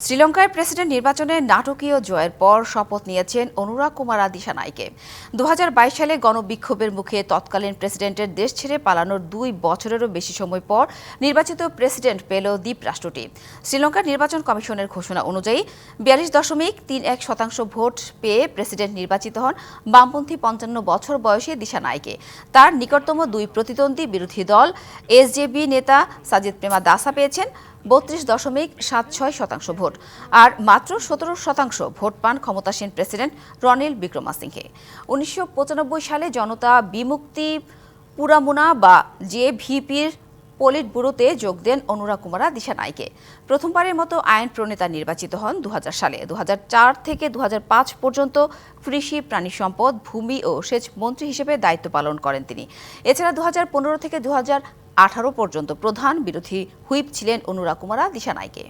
শ্রীলঙ্কার প্রেসিডেন্ট নির্বাচনে নাটকীয় জয়ের পর শপথ নিয়েছেন অনুরাগ কুমার দিশানাইকে দু হাজার বাইশ সালে গণবিক্ষোভের মুখে তৎকালীন প্রেসিডেন্টের দেশ ছেড়ে পালানোর দুই বছরেরও বেশি সময় পর নির্বাচিত প্রেসিডেন্ট পেল দ্বীপ রাষ্ট্রটি শ্রীলঙ্কার নির্বাচন কমিশনের ঘোষণা অনুযায়ী বিয়াল্লিশ দশমিক তিন এক শতাংশ ভোট পেয়ে প্রেসিডেন্ট নির্বাচিত হন বামপন্থী পঞ্চান্ন বছর বয়সী দিশানাইকে তার নিকটতম দুই প্রতিদ্বন্দ্বী বিরোধী দল এসজেবি নেতা সাজিদ প্রেমা দাসা পেয়েছেন বত্রিশ দশমিক সাত ছয় শতাংশ ভোট। আর মাত্র সতেরো শতাংশ ভোট পান ক্ষমতাসীন প্রেসিডেন্ট রনিল বিক্রমাসিংহে। উনিশশো পঁচানব্বই সালে জনতা বিমুক্তি পুরামুনা বা জেভিপির পলিট ব্যুরোতে যোগ দেন অনুরাগ কুমারা দিশানাইকে। প্রথমবারের মতো আইন প্রণেতা নির্বাচিত হন দু হাজার সালে। দু হাজার চার থেকে দু হাজার পাঁচ পর্যন্ত কৃষি, প্রাণী সম্পদ, ভূমি ও সেচ মন্ত্রী হিসেবে দায়িত্ব পালন করেন তিনি। এছাড়া দু হাজার পনেরো থেকে দু হাজার আঠারো পর্যন্ত প্রধান বিরোধী হুইপ ছিলেন অনুরা কুমারা দিশানাইকে